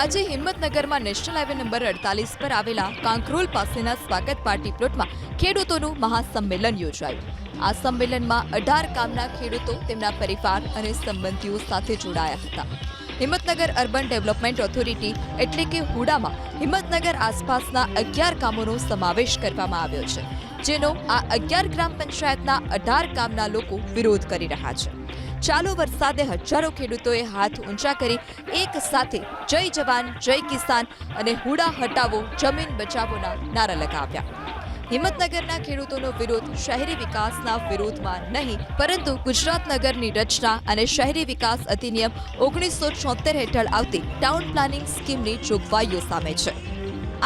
આજે હિંમતનગરમાં national highway number અડતાલીસ પર આવેલા કાંકરોલ પાસેના સ્વાગત પાર્ટી પ્લોટમાં ખેડૂતોનું મહાસંમેલન યોજાયું. આ સંમેલનમાં અઢાર ગામના ખેડૂતો તેમના પરિવાર અને સંબંધીઓ સાથે જોડાયા હતા. હિંમતનગર અર્બન ડેવલપમેન્ટ ઓથોરિટી એટલે કે હુડામાં હિંમતનગર આસપાસના અગિયાર ગામોનો સમાવેશ કરવામાં આવ્યો છે, જેનો આ અગિયાર ગ્રામ પંચાયતના અઢાર ગામના લોકો વિરોધ કરી રહ્યા છે. ચાલુ વરસાદે હજારો ખેડૂતોએ હાથ ઊંચા કરી એક સાથે જય જવાન, જય કિસાન અને હુડા હટાવો, જમીન બચાવોના નારા લગાવ્યા. હિંમતનગરના ખેડૂતોનો વિરોધ શહેરી વિકાસના વિરોધમાં નહીં, પરંતુ ગુજરાત નગરની રચના અને શહેરી વિકાસ અધિનિયમ ઓગણીસો છોતેર હેઠળ આવતી ટાઉન પ્લાનિંગ સ્કીમની જોગવાઈઓ સામે છે.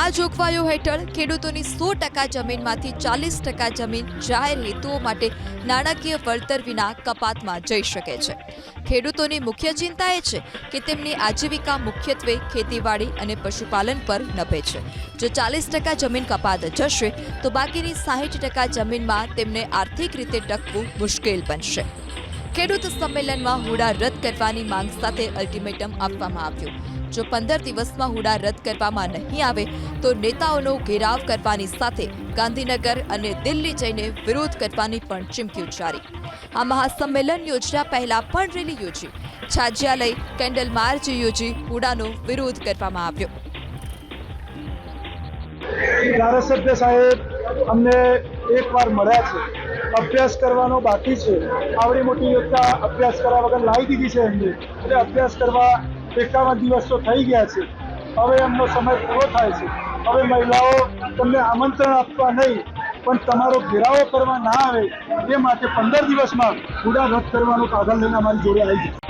આ જોગવાઈઓ હેઠળ ખેડૂતોની સો ટકા જમીનમાંથી ચાલીસ ટકા જમીન જાહેર હેતુઓ માટે નાણાકીય વળતર વિના કપાતમાં જઈ શકે છે. ખેડૂતોની મુખ્ય ચિંતા એ છે કે તેમની આજીવિકા મુખ્યત્વે ખેતીવાડી અને પશુપાલન પર નભે છે. જો ચાલીસ ટકા જમીન કપાત જશે, તો બાકીની સાહીઠ ટકા જમીનમાં તેમને આર્થિક રીતે ટકવું મુશ્કેલ બનશે. ખેડૂત સંમેલનમાં હુડા રદ કરવાની માંગ સાથે અલ્ટિમેટમ આપવામાં આવ્યું. જો પંદર દિવસમાં હુડા રદ કરવામાં નહીં આવે, તો નેતાઓનો ઘેરાવ કરવાની સાથે ગાંધીનગર અને દિલ્હી જઈને વિરોધ કરવાની પણ ચીમકી ઉચ્ચારી. આ મહાસંમેલન યોજના પહેલા પણ રેલી યોજી. છાજિયાલય, કેન્ડલ માર્ચ યોજી હુડાનો વિરોધ કરવામાં આવ્યો. ધારાસભ્ય સાહેબ, અમને એકવાર મળ્યા છે. અભ્યાસ કરવાનો બાકી છે. આવડી મોટી યોજના અભ્યાસ કરવા વગર લાવી દીધી છે એમને એટલે અભ્યાસ કરવા એકાવન દિવસ થઈ ગયા છે. હવે એમનો સમય પૂરો થાય છે. હવે મહિલાઓ તમને આમંત્રણ આપવા નહીં, પણ તમારો ઘેરાવો કરવા ના આવે, એ માટે પંદર દિવસમાં ગુડા રદ કરવાનું કાગળ લઈને અમારી જોડે આવી જાય